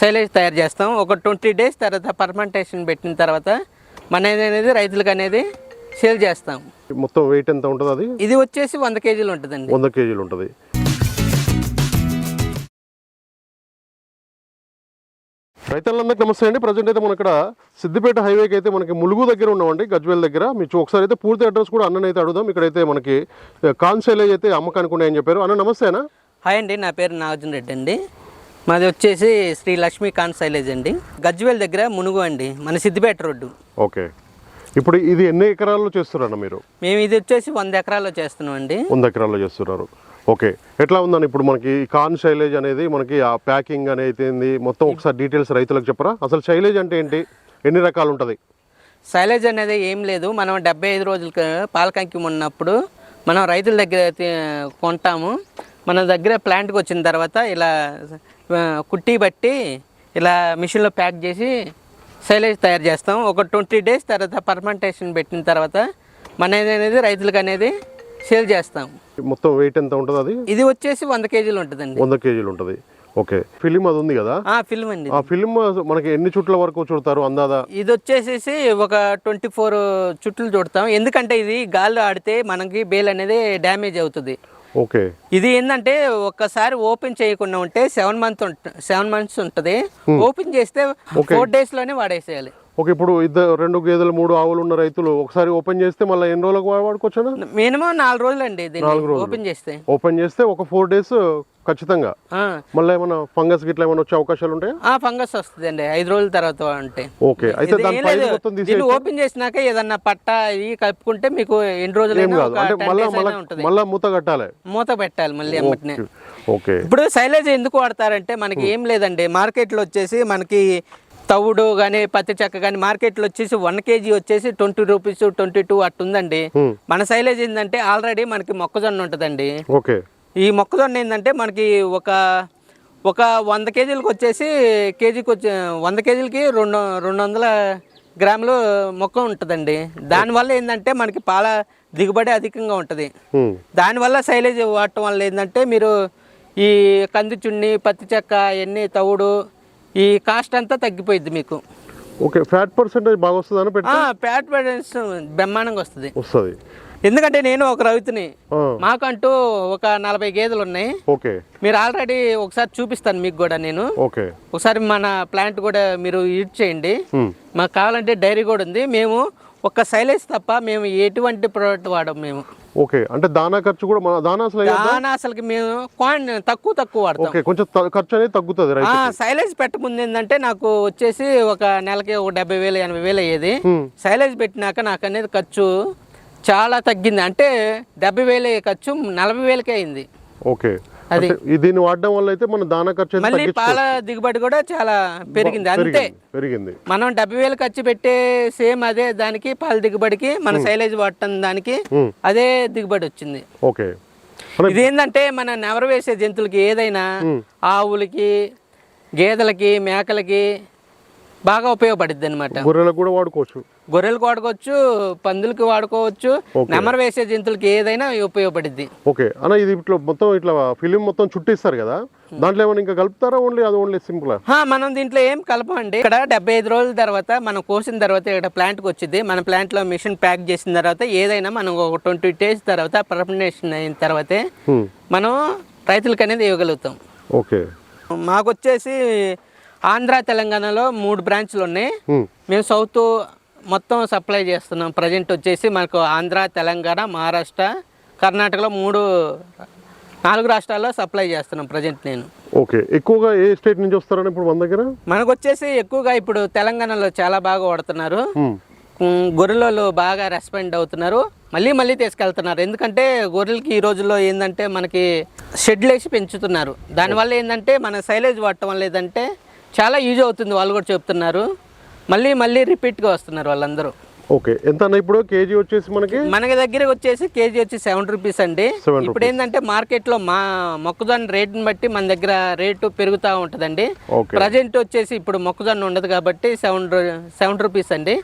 Silage తయారు చేస్తాం. ఒక ట్వంటీ డేస్ తర్వాత పర్మెంటేషన్ పెట్టిన తర్వాత మన అనేది రైతులకు అనేది సేల్ చేస్తాం. మొత్తం వెయిట్ ఎంత ఉంటుంది అది? ఇది వచ్చేసి వంద కేజీలు ఉంటుందండి. వంద కేజీలు ఉంటుంది. రైతులందరికీ నమస్తే అండి. ప్రజెంట్ అయితే మనం ఇక్కడ సిద్దిపేట హైవేకి అయితే మనకి ములుగు దగ్గర ఉన్నామండి గజ్వేల్ దగ్గర. మీకు ఒకసారి అయితే పూర్తి అడ్రస్ కూడా అన్నని అయితే అడుగుదాం. ఇక్కడైతే మనకి కాన్సైలేజ్ అయితే అమ్మకానికి ఉన్నాయని చెప్పారు. అన్న నమస్తేనా హాయ్ అండి నా పేరు నాగార్జున రెడ్డి అండి. మాది వచ్చేసి శ్రీ లక్ష్మీకాంత్ సైలేజ్ అండి. గజ్వేల్ దగ్గర మునుగు అండి. మన సిద్దిపేట రోడ్డు. ఓకే. ఇప్పుడు ఇది ఎన్ని ఎకరాల్లో చేస్తున్నారన్న మీరు? మేము ఇది వచ్చేసి వంద ఎకరాల్లో చేస్తున్నాం అండి వంద ఎకరాల్లో చేస్తున్నారు. ఓకే. ఎట్లా ఉందని ఇప్పుడు మనకి ఈ కార్న్ శైలేజ్ అనేది మనకి ఆ ప్యాకింగ్ అనేది మొత్తం ఒకసారి డీటెయిల్స్ రైతులకు చెప్పరా? అసలు శైలేజ్ అంటే ఏంటి? ఎన్ని రకాలు ఉంటుంది? సైలేజ్ అనేది ఏం లేదు. మనం డెబ్బై ఐదు రోజులకి పాలకంకి ఉన్నప్పుడు మనం రైతుల దగ్గర కొంటాము. మన దగ్గర ప్లాంట్కి వచ్చిన తర్వాత ఇలా కుట్టి బట్టి ఇలా మిషన్లో ప్యాక్ చేసి సైలేజ్ తయారు చేస్తాం. ఒక ట్వంటీ డేస్ తర్వాత పర్మెంటేషన్ పెట్టిన తర్వాత మన అనేది రైతులకు అనేది సేల్ చేస్తాం. మొత్తం వెయిట్ ఎంత ఉంటుంది అది? ఇది వచ్చేసి వంద కేజీలు ఉంటుందండి. వంద కేజీలు ఉంటుంది. ఓకే. ఫిలిం అది ఉంది కదా? ఆ, ఫిల్మ్ అండి ఆ ఫిలిం మనకి ఎన్ని చుట్ల వరకు చుడతారు అందాదా? ఇది వచ్చేసేసి ఒక ట్వంటీ ఫోర్ చుట్లు చుడతాం. ఎందుకంటే ఇది గాల్లో ఆడితే మనకి బేల్ అనేది డ్యామేజ్ అవుతుంది. ఓకే. ఇది ఏంటంటే ఒక్కసారి ఓపెన్ చేయకుండా ఉంటే సెవెన్ మంత్ సెవెన్ మంత్స్ ఉంటుంది. ఓపెన్ చేస్తే ఫోర్ డేస్లోనే వాడేసేయాలి. ఓకే ఇప్పుడు ఇద్దరు రెండు గేదెలు మూడు ఆవులు ఉన్న రైతులు ఒకసారి ఓపెన్ చేస్తే మళ్ళీ ఎన్ని రోజులకు వాడుకోవచ్చా మినిమం నాలుగు రోజులు అండి దీన్ని ఓపెన్ చేస్తే. ఓపెన్ చేస్తే ఒక ఫోర్ డేస్ ఖచ్చితంగా. మళ్ళీ ఏమైనా ఫంగస్ గిట్లా ఏమైనా వచ్చే అవకాశాలు ఉంటాయా? ఆ ఫంగస్ వస్తుంది అండి ఐదు రోజుల తర్వాత అంటే. ఓకే. అయితే దాని ఏం పైన లేదు. మొత్తం తీసి దీన్ని ఓపెన్ చేసినాక ఏదన్నా పట్ట ఇవి కలుపుకుంటే మీకు ఎన్ని ఏం కాదు. ఒక అంటే 10 మళ్ళా మళ్ళా మూత కట్టాలి. మూత పెట్టాలి మళ్ళీ ఎమ్మటినే ఓకే. ఇప్పుడు సైలేజ్ ఎందుకు వాడతారంటే మనకి ఏం లేదండి. మార్కెట్లో వచ్చేసి మనకి తవుడు కానీ పత్తి చెక్క కానీ మార్కెట్లో వచ్చేసి వన్ కేజీ వచ్చేసి ట్వంటీ రూపీస్ ట్వంటీ టూ అట్టుందండి. మన సైలేజ్ ఏంటంటే ఆల్రెడీ మనకి మొక్కజొన్న ఉంటుందండి. ఓకే. ఈ మొక్కజొన్న ఏంటంటే మనకి ఒక ఒక వంద కేజీలకు వచ్చేసి కేజీకి వచ్చే వంద కేజీలకి రెండు రెండు వందల గ్రాములు మొక్క ఉంటుందండి. దానివల్ల ఏంటంటే మనకి పాల దిగుబడి అధికంగా ఉంటుంది. దానివల్ల సైలేజ్ వాడటం వల్ల ఏంటంటే మీరు ఈ కంది చున్ని పత్తి చెక్క ఎన్ని తవుడు ఈ కాస్ట్ అంతా తగ్గిపోయింది మీకు. ఓకే ఫ్యాట్ పర్సెంటేజ్ బాగా వస్తుందని పెట్టి ప్యాట్ బ్యాలెన్స్ బ్రహ్మాండంగా వస్తుంది. వస్తుంది. ఎందుకంటే నేను ఒక రైతుని మాకంటూ ఒక నలభై గేదెలు ఉన్నాయి. ఓకే. మీరు ఆల్రెడీ ఒకసారి చూపిస్తాను మీకు కూడా నేను. ఓకే. ఒకసారి మన ప్లాంట్ కూడా మీరు యూజ్ చేయండి. మాకు కావాలంటే డైరీ కూడా ఉంది. మేము ఒక్క సైలేజ్ తప్ప మేము ఎటువంటి ప్రోడక్ట్ వాడం మేము. ఓకే అంటే దానా ఖర్చు కూడా మన దానా అసలు దాని అసలుకి మేము తక్కువ తక్కువ వాడతాం. ఓకే కొంచెం ఖర్చు అనేది తగ్గుతుంది సైలేజ్ పెట్టకముందు ఏంటంటే నాకు వచ్చేసి ఒక నెలకి ఒక డెబ్బై వేలు ఎనభై వేలు అయ్యేది. సైలేజ్ పెట్టినాక నాకు అనేది ఖర్చు చాలా తగ్గింది. అంటే డెబ్బై వేలు ఖర్చు నలభై వేలకే అయింది. ఓకే. అది. దీన్ని వాడడం వల్ల అయితే మన దానా ఖర్చు మళ్ళీ పాల దిగుబడి కూడా చాలా పెరిగింది. అంతే. పెరిగింది. మనం డెబ్బై వేలు ఖర్చు పెట్టే సేమ్ అదే దానికి పాల దిగుబడికి మన సైలేజ్ వాడటం దానికి. అదే దిగుబడి వచ్చింది. ఓకే. ఇదేంటంటే మన నెవరు వేసే జంతువులకి ఏదైనా ఆవులకి గేదెలకి మేకలకి బాగా ఉపయోగపడుద్ది అనమాట గొర్రెలకు కూడా వాడుకోవచ్చు. గొర్రెలకు వాడుకోవచ్చు పందులకి వాడుకోవచ్చు నెమరు వేసే జంతువులకి ఏదైనా ఉపయోగపడుద్ది. ఓకే. అన్న ఇది ఇట్లా మొత్తం ఇట్లా ఫిలిం మొత్తం చుట్టిస్తారు కదా? దాంట్లో ఏమైనా ఇంకా కలుపుతారా ఓన్లీ అది ఓన్లీ సింపుల్? హా, మనం దీంట్లో ఏం కలపండి ఇక్కడ డెబ్బై ఐదు రోజుల తర్వాత మనం కోసిన తర్వాత ఇక్కడ ప్లాంట్కి వచ్చింది మన ప్లాంట్లో మిషన్ ప్యాక్ చేసిన తర్వాత ఏదైనా మనం ఒక ట్వంటీ డేస్ తర్వాత పర్మినేషన్ అయిన తర్వాతే మనం రైతులకి అనేది ఇవ్వగలుగుతాం. ఓకే. మాకు వచ్చేసి ఆంధ్ర తెలంగాణలో మూడు బ్రాంచ్లు ఉన్నాయి. మేము సౌత్ మొత్తం సప్లై చేస్తున్నాం. ప్రజెంట్ వచ్చేసి మనకు ఆంధ్ర తెలంగాణ మహారాష్ట్ర కర్ణాటకలో మూడు నాలుగు రాష్ట్రాల్లో సప్లై చేస్తున్నాం ప్రజెంట్ నేను. ఓకే. ఎక్కువగా ఏ స్టేట్ నుంచి వస్తారని ఇప్పుడు మన దగ్గర? మనకు వచ్చేసి ఎక్కువగా ఇప్పుడు తెలంగాణలో చాలా బాగా వాడుతున్నారు. గొర్రెలలో బాగా రెస్పాండ్ అవుతున్నారు. మళ్ళీ మళ్ళీ తీసుకెళ్తున్నారు. ఎందుకంటే గొర్రెలకి ఈ రోజుల్లో ఏంటంటే మనకి షెడ్లు వేసి పెంచుతున్నారు. దానివల్ల ఏంటంటే మన సైలేజ్ వాడటం వల్ల ఏంటంటే చాలా యూజ్ అవుతుంది వాళ్ళు కూడా చెప్తున్నారు. మళ్ళీ మళ్ళీ రిపీట్గా వస్తున్నారు వాళ్ళందరూ. ఓకే. ఎంత అన్న ఇప్పుడు? కేజీ వచ్చేసి మనకి? మనకి దగ్గర వచ్చేసి కేజీ వచ్చి సెవెన్ రూపీస్ అండి. ఇప్పుడు ఏంటంటే మార్కెట్లో మా మొక్కజొన్న రేటుని బట్టి మన దగ్గర రేటు పెరుగుతూ ఉంటుందండి. ప్రజెంట్ వచ్చేసి ఇప్పుడు మొక్కజొన్న ఉండదు కాబట్టి సెవెన్ సెవెన్ రూపీస్ అండి.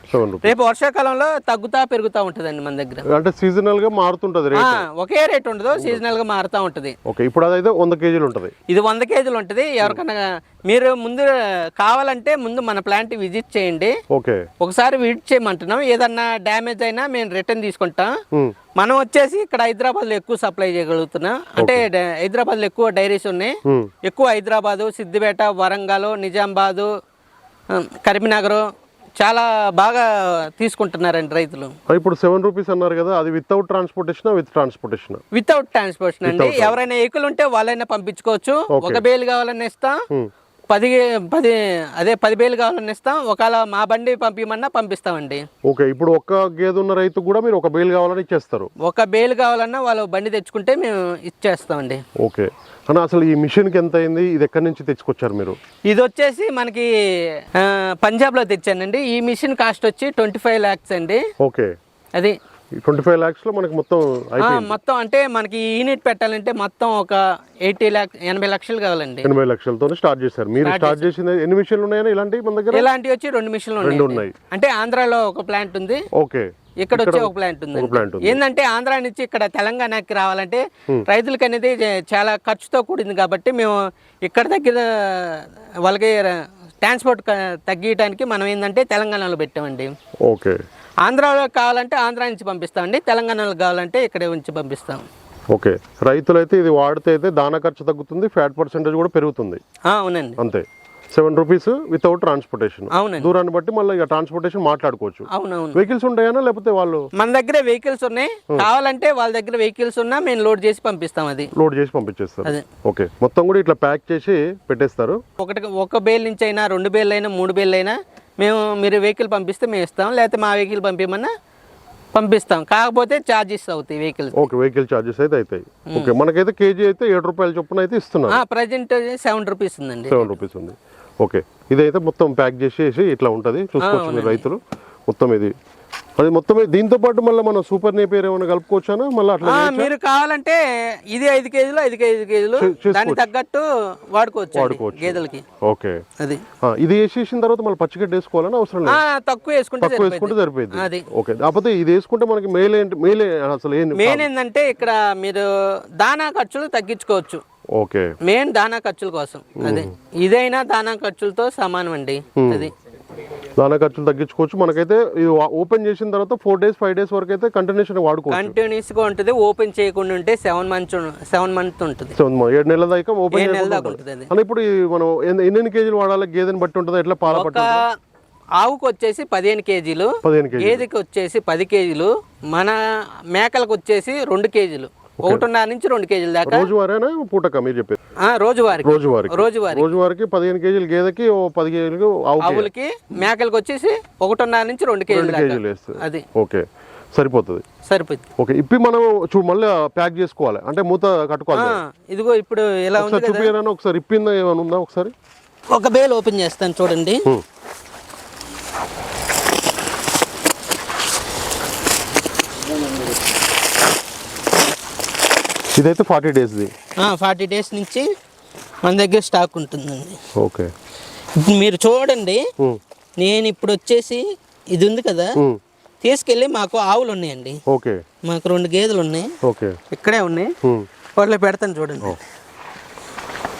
రేపు వర్షాకాలంలో తగ్గుతా పెరుగుతూ ఉంటుందండి మన దగ్గర. అంటే సీజనల్గా మారుతుంటది రేట్. ఒకే రేట్ ఉండదు సీజనల్గా మారుతూ ఉంటుంది. ఓకే. ఇప్పుడు అదైతే వంద కేజీలు ఉంటది. ఇది వంద కేజీలు ఉంటుంది. ఎవరికైనా మీరు ముందు కావాలంటే ముందు మన ప్లాంట్ విజిట్ చేయండి. ఓకే. ఒకసారి విజిట్ చేయమంటున్నాం. ఏదన్నా డ్యామేజ్ అయినా మేము రిటర్న్ తీసుకుంటాం. మనం వచ్చేసి ఇక్కడ హైదరాబాద్లో ఎక్కువ సప్లై చేయగలుగుతున్నాం. అంటే డ- హైదరాబాద్లో ఎక్కువ డైరీస్ ఉన్నాయి. ఎక్కువ హైదరాబాదు సిద్దిపేట వరంగల్ నిజామాబాదు కరీంనగర్ చాలా బాగా తీసుకుంటున్నారండి రైతులు. ఇప్పుడు సెవెన్ రూపీస్ అన్నారు కదా అది without transportation with transportation without transportation అండి. ఎవరైనా వెహికల్ ఉంటే వాళ్ళైనా పంపించుకోవచ్చు. ఒక బేలు కావాలన్నా ఇస్తాం. పది పది అదే పది బేలు కావాలన్నా ఇస్తాం. ఒకవేళ మా బండి పంపించమన్నా పంపిస్తామండి. ఓకే ఇప్పుడు ఒక్క గేదె ఉన్న రైతు కూడా మీరు ఒక బేల్ కావాలని ఇచ్చేస్తారు? ఒక బేలు కావాలన్నా వాళ్ళు బండి తెచ్చుకుంటే మేము ఇచ్చేస్తామండి. ఓకే. అన్న అసలు ఈ మిషన్కి ఎంత అయింది? ఇది ఎక్కడి నుంచి తెచ్చుకొచ్చారు మీరు? ఇది వచ్చేసి మనకి పంజాబ్లో తెచ్చానండి. ఈ మిషన్ కాస్ట్ వచ్చి ట్వంటీ ఫైవ్ ల్యాక్స్ అండి. ఓకే. అది ట్వంటీ ఫైవ్ ల్యాక్స్లో మనకి మొత్తం మొత్తం అంటే మనకి యూనిట్ పెట్టాలంటే మొత్తం ఒక ఎయిటీ ల్యాక్ ఎనభై లక్షలు కావాలండి ఎనభై లక్షలతో స్టార్ట్ చేశారు. మీరు స్టార్ట్ చేసింది ఎన్ని మిషన్లు ఉన్నాయని ఇలాంటివి మన దగ్గర? ఇలాంటివి వచ్చి రెండు మిషన్లు రెండు ఉన్నాయి. అంటే ఆంధ్రాలో ఒక ప్లాంట్ ఉంది. ఓకే. ఇక్కడ వచ్చి ఒక ప్లాంట్ ఉంది. ఏంటంటే ఆంధ్ర నుంచి ఇక్కడ తెలంగాణకి రావాలంటే రైతులకి అనేది చాలా ఖర్చుతో కూడింది కాబట్టి మేము ఇక్కడ దగ్గర వాళ్ళకి ట్రాన్స్పోర్ట్ తగ్గించడానికి మనం ఏంటంటే తెలంగాణలో పెట్టామండి. ఓకే. ఆంధ్రాలో కావాలంటే ఆంధ్ర నుంచి పంపిస్తామండి. తెలంగాణలో కావాలంటే ఇక్కడ నుంచి పంపిస్తాం. ఓకే. రైతులైతే ఇది వాడితే అయితే దానా ఖర్చు తగ్గుతుంది ఫ్యాట్ పర్సెంటేజ్ కూడా పెరుగుతుంది. అవునండి. అంతే. Seven rupees without transportation. అవునండి. దూరాన్ని బట్టి మళ్ళీ ఇక ట్రాన్స్పోర్టేషన్ మాట్లాడుకోవచ్చు. అవునవును. వెహికల్స్ ఉంటాయనా లేకపోతే వాళ్ళు మన దగ్గర వెహికల్స్ ఉన్నాయి. కావాలంటే వాళ్ళ దగ్గర వెహికల్స్ ఉన్నా మేము లోడ్ చేసి పంపిస్తాం అది. లోడ్ చేసి పంపించేస్తారు. ఓకే. మొత్తం కూడా ఇట్లా ప్యాక్ చేసి పెట్టేస్తారు. ఒకటి ఒక బేల్ నుంచి అయినా రెండు బేల్ అయినా మూడు బేల్ అయినా మేము మీరు వెహికల్ పంపిస్తే మేము ఇస్తాం. లేకపోతే మా వెహికల్ పంపించమన్నా పంపిస్తాం. కాకపోతే ఛార్జెస్ అవుతాయి వెహికల్ ఓకే. వెహికల్ ఛార్జెస్ అయితే అవుతాయి. ఓకే. మనకైతే కేజీ అయితే ఏడు రూపాయల చొప్పున అయితే ఇస్తున్నారు. ప్రజెంట్ సెవెన్ రూపీస్ ఉందండి. సెవెన్ రూపీస్ ఉంది. ఓకే. ఇదైతే మొత్తం ప్యాక్ చేసేసి ఇట్లా ఉంటుంది. చూసుకోవచ్చు మీరు రైతులు. మొత్తం ఇది. అది మొత్తం దీంతో పాటు మళ్ళీ మనం సూపర్ నేపేర్ ఏమైనా కలుపుకోవచ్చానా? మళ్ళీ అట్లా మీరు కావాలంటే ఇది ఐదు కేజీలు ఐదు ఐదు కేజీలు దానికి తగ్గట్టు వాడుకోవచ్చు అండి గేదెలకి. ఓకే. అది. ఇది వేసేసిన తర్వాత మళ్ళీ పచ్చిగడ్డ వేసుకోవాలని అవసరం లేదు. తక్కువ వేసుకుంటే తక్కువ సరిపోయింది వేసుకుంటే సరిపోయింది అది. ఓకే. కాకపోతే ఇది వేసుకుంటే మనకి మేల్ ఏంటి మేల్ అసలు మెయిన్ ఏంటంటే ఇక్కడ మీరు దానా ఖర్చులు తగ్గించుకోవచ్చు. ఓకే. మెయిన్ దానా ఖర్చుల కోసం. అదే. ఇదైనా దానా ఖర్చులతో సమానం అండి. అది. దానా ఖర్చులు తగ్గించుకోవచ్చు. మనకైతే ఇది ఓపెన్ చేసిన తర్వాత ఫోర్ డేస్ ఫైవ్ డేస్ వరకు అయితే కంటిన్యూషన్ వాడుకోవచ్చు. కంటిన్యూస్గా ఉంటుంది. ఓపెన్ చేయకుండా ఉంటే సెవెన్ మంత్స్ సెవెన్ మంత్ ఉంటుంది. ఏడు నెలల దాకా ఓపెన్ ఏడు నెలల చేయకుండా దాకా ఉంటుంది. అని ఇప్పుడు మనం ఎన్ని ఎన్ని కేజీలు వాడాలి? గేదెని బట్టి ఉంటుంది? ఎట్లా పాల పట్టు ఆవుకు వచ్చేసి పదిహేను కేజీలు. గేదెకి వచ్చేసి పది కేజీలు మన మేకలకు వచ్చేసి రెండు కేజీలు. ఒకటిన్నర నుంచి రెండు కేజీల దాకా? రోజువారేనా? పూటక? మీరు చెప్పేది. ఆ, రోజువారికి. రోజువారికి. రోజువారి రోజువారికి పదిహేను కేజీలు గేదెకి ఓ పది కేజీలు ఆవులకి మేకలకు వచ్చేసి ఒకటిన్నర నుంచి రెండు కేజీల కేజీలు వేస్తుంది అది. ఓకే. సరిపోతుంది. సరిపోద్ది. ఓకే ఇప్పి మనం చూ మళ్ళీ ప్యాక్ చేసుకోవాలి. అంటే మూత కట్టుకోవాలి ఇదిగో ఇప్పుడు ఎలా ఉంది చూపించారా ఒకసారి ఇప్పిందా ఏమైనా ఉందా ఒకసారి? ఒక బేల్ ఓపెన్ చేస్తాను చూడండి. ఇదైతే ఫార్టీ డేస్ది. ఫార్టీ డేస్ నుంచి మన దగ్గర స్టాక్ ఉంటుందండి. ఓకే. మీరు చూడండి. నేను ఇప్పుడు వచ్చేసి ఇది ఉంది కదా. తీసుకెళ్ళి మాకు ఆవులు ఉన్నాయండి. ఓకే. మాకు రెండు గేదెలు ఉన్నాయి. ఓకే. ఇక్కడే ఉన్నాయి. వాటిలో పెడతాను చూడండి.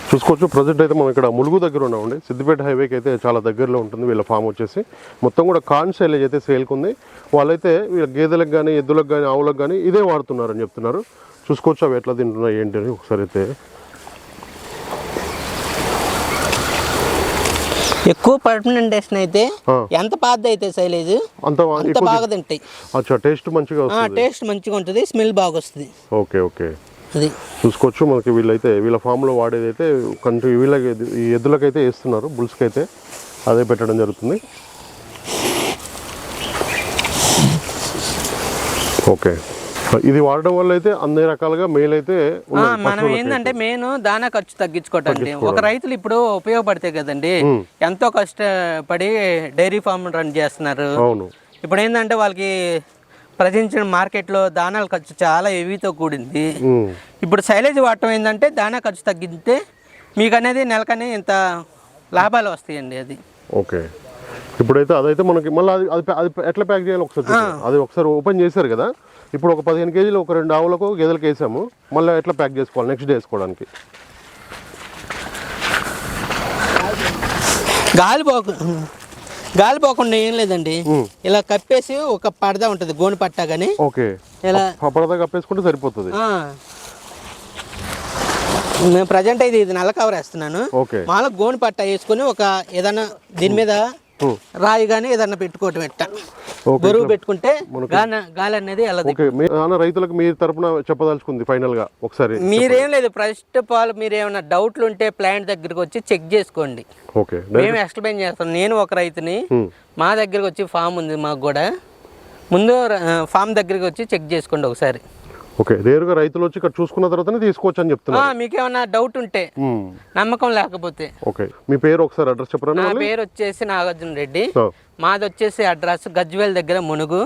చూసుకోవచ్చు ప్రజెంట్ అయితే మనం ఇక్కడ ములుగు దగ్గర ఉన్నామండి. సిద్దిపేట హైవేకి అయితే చాలా దగ్గరలో ఉంటుంది వీళ్ళ ఫామ్ వచ్చేసి. మొత్తం కూడా కాన్ శైలేజ్ అయితే సేల్కి ఉంది. వాళ్ళైతే వీళ్ళ గేదెలకు కానీ ఎద్దులకు కానీ ఆవులకు కానీ ఇదే వాడుతున్నారని చెప్తున్నారు. చూసుకోవచ్చు అవి ఎట్లా తింటున్నాయి ఏంటి అని ఒకసారి అయితే. ఎక్కువ పర్మనెంటేషన్ అయితే ఆ. ఎంత పాత అయితే సైలేజ్ అంత అంత బాగా తింటాయి. అచ్చా టేస్ట్ మంచిగా వస్తుంది. టేస్ట్ మంచిగా ఉంటుంది స్మెల్ బాగా వస్తుంది. Okay okay. అది. చూసుకోవచ్చు మనకి వీళ్ళైతే వీళ్ళ ఫామ్లో వాడేది అయితే కంటి వీళ్ళకి ఎద్దులకైతే వేస్తున్నారు బుల్స్కి అయితే అదే పెట్టడం జరుగుతుంది. ఓకే. ఇది వాడడం వల్ల అయితే అన్ని రకాలుగా మేలు అయితే మనం ఏంటంటే మెయిన్ దానా ఖర్చు తగ్గించుకోవటండి. ఒక రైతులు ఇప్పుడు ఉపయోగపడతాయి కదండి ఎంతో కష్టపడి డైరీ ఫామ్ రన్ చేస్తున్నారు. ఇప్పుడు ఏంటంటే వాళ్ళకి ప్రజెంచిన మార్కెట్లో దానాల ఖర్చు చాలా హెవీతో కూడింది. ఇప్పుడు సైలేజ్ వాడటం ఏంటంటే దానా ఖర్చు తగ్గితే మీకు అనేది నెలకనే ఇంత లాభాలు వస్తాయండి అది. ఓకే. ఇప్పుడైతే అదైతే మనకి మళ్ళీ అది అది ఎట్లా ప్యాక్ చేయాలి ఒకసారి. అది ఒకసారి ఓపెన్ చేశారు కదా ఇప్పుడు ఒక పదిహేను కేజీలు ఒక రెండు ఆవులకు గేదెలకు వేసాము. మళ్ళీ ఎట్లా ప్యాక్ చేసుకోవాలి? నెక్స్ట్ డే వేసుకోవడానికి. గాలి పోకు గాలి పోకుండా ఏం లేదండి. ఇలా కప్పేసి ఒక పడద ఉంటుంది గోను పట్టా కానీ ఓకే. ఇలా పడదా కప్పేసుకుంటే సరిపోతుంది. నేను ప్రజెంట్ అయితే ఇది నల్ల కవర్ వేస్తున్నాను. ఓకే. మామూలుగా గోను పట్ట వేసుకొని ఒక ఏదైనా దీని మీద రాయి కానీ ఏదన్నా పెట్టుకోవటం ఎట్ట. బరువు పెట్టుకుంటే గాలి గాలి అనేది వెళ్ళదు రైతులకు మీ తరపున చెప్పదలుచుకుంది ఫైనల్గా ఒకసారి మీరేం లేదు ఫస్ట్ ఆఫ్ ఆల్ మీరు ఏమైనా డౌట్లు ఉంటే ప్లాంట్ దగ్గరికి వచ్చి చెక్ చేసుకోండి. మేము ఎక్స్ప్లెయిన్ చేస్తాం. నేను ఒక రైతుని మా దగ్గరికి వచ్చి ఫామ్ ఉంది మాకు కూడా. ముందు ఫామ్ దగ్గరికి వచ్చి చెక్ చేసుకోండి ఒకసారి. ఓకే నేరుగా రైతులు వచ్చి ఇక్కడ చూసుకున్న తర్వాతనే తీసుకోవచ్చు అని ఆ, చెప్తున్నారు మీకేమన్నా డౌట్ ఉంటే. నమ్మకం లేకపోతే. ఓకే మీ పేరు ఒకసారి అడ్రస్ చెప్పరా నా పేరు వచ్చేసి నాగార్జున రెడ్డి. మాది వచ్చేసి అడ్రస్ గజ్వేల్ దగ్గర మునుగు.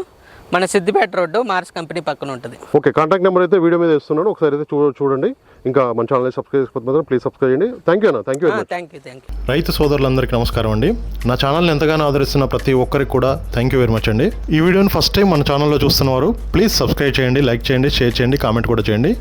మన సిద్దిపేట రోడ్డు మార్స్ కంపెనీ పక్కన ఉంటుంది. ఓకే కాంటాక్ట్ నెంబర్ అయితే వీడియో మీద ఇస్తున్నాను ఒకసారి అయితే చూడండి. ఇంకా మన ఛానల్ సబ్స్క్రైబ్ మాత్రం ప్లీజ్ సబ్స్క్రైబ్ చేయండి. థ్యాంక్ యూ అన్న. Thank you very much thank you thank you రైతు సోదరులందరికీ నమస్కారం అండి. నా ఛానల్ని ఎంతగానో ఆదరిస్తున్న ప్రతి ఒక్కరికి కూడా థ్యాంక్ యూ వెరీ మచ్ అండి. ఈ వీడియోని ఫస్ట్ టైం మన ఛానల్లో చూస్తున్నవారు ప్లీజ్ సబ్స్క్రైబ్ చేయండి లైక్ చేయండి షేర్ చేయండి కామెంట్ కూడా చేయండి.